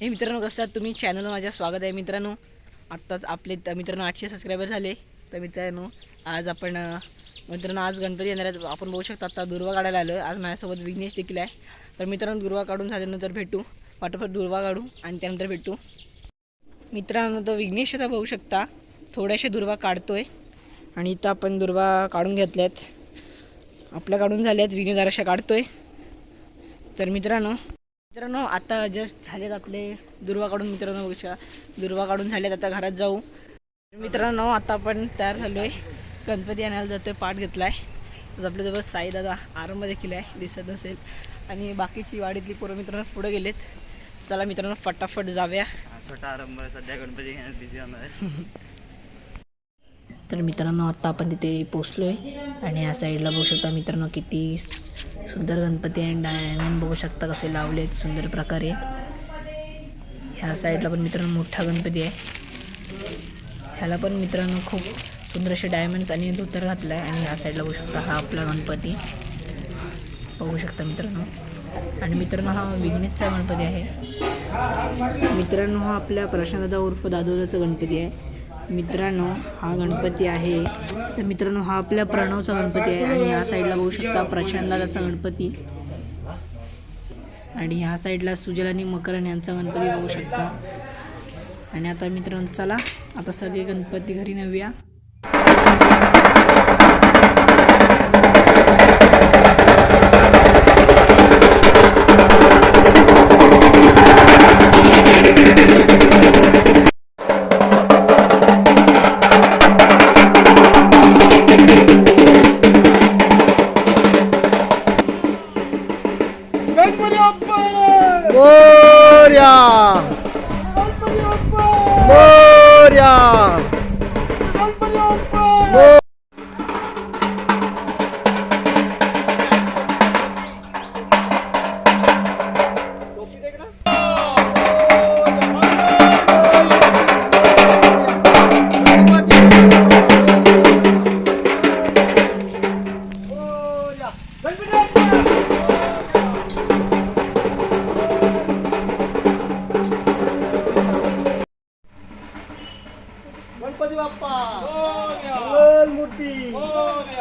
हे मित्रांनो कसं तुम्ही चॅनलवर माझ्या स्वागत आहे मित्रांनो. आत्ताच आपले मित्रांनो आठशे सबस्क्रायबर झाले. तर मित्रांनो आज आपण मित्रांनो आज गणपती येणार आपण बघू शकतो आता दुर्वा काढायला आलो आज माझ्यासोबत विघ्नेश देखील आहे. तर मित्रांनो दुर्वा काढून झाल्यानंतर भेटू. फटाफट दुर्वा काढू आणि त्यानंतर भेटू. मित्रांनो तो विघ्नेश आता बघू शकता. थोड्याशा दुर्वा आहे आणि इथं आपण दुर्वा काढून घेतल्यात. आपल्या काढून झाल्यात. विघ्नेश जराशा आहे तर मित्रांनो मित्रांनो आता जस्ट झालेत आपले दुर्वा काढून मित्रांनो बघू दुर्वा काढून झालेत आता घरात जाऊ. तर मित्रांनो आता आपण तयार झालो आहे गणपती आणायला जातोय पाठ घेतला आहे आपल्याजवळ साई दादा आरंभ देखील आहे दिसत असेल. आणि बाकीची वाडीतली पोरं मित्रांनो पुढे गेलेत. चला मित्रांनो फटाफट जाऊया. छोटा आरंभ सध्या गणपती घेण्यात बिझी होणार आहे. तर मित्रांनो आत्ता आपण तिथे पोचलो आहे आणि या साईडला बघू शकता मित्रांनो किती सुंदर गणपती अँड डायमंड बघू शकता कसे लावले आहेत सुंदर प्रकारे. ह्या साईडला पण मित्रांनो मोठा गणपती आहे. ह्याला पण मित्रांनो खूप सुंदर असे डायमंड्स आणि धोतर घातलं आहे. आणि ह्या साईडला बघू शकता हा आपला गणपती. बघू शकता मित्रांनो. आणि मित्रांनो हा विघ्नेशचा गणपती आहे. मित्रांनो हा आपल्या प्रशांतदा उर्फ दादोलाचा गणपती आहे. मित्रांनो हा गणपती आहे. तर मित्रांनो हा आपल्या प्रणवचा गणपती आहे आणि या साईडला बघू शकता प्रशांतदादाचा गणपती. आणि ह्या साईडला सुजल आणि मकरन यांचा गणपती बघू शकता. आणि आता मित्रांनो चला आता सगळे गणपती घरी नेऊया. मोर्या मोर्या गणपती बाप्पा. मंगल मूर्ती.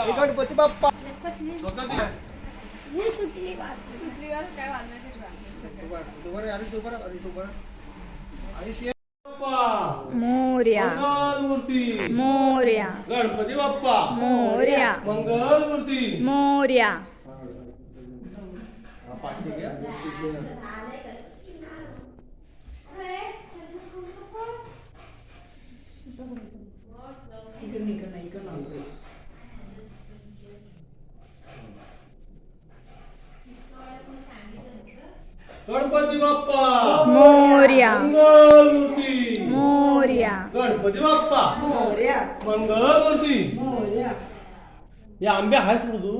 हे गणपती बाप्पा. आधी दुपार. आणि शे- मोर्या. मंगलमूर्ती मोर्या. गणपती बाप्पा! मोर्या. मंगलमूर्ती मोर्या. गणपती बाप्पा! मोर्या. मंगलमूर्ती मोर्या. गणपती बाप्पा मंगलमूर्ती हे आंबे आहेस ना तू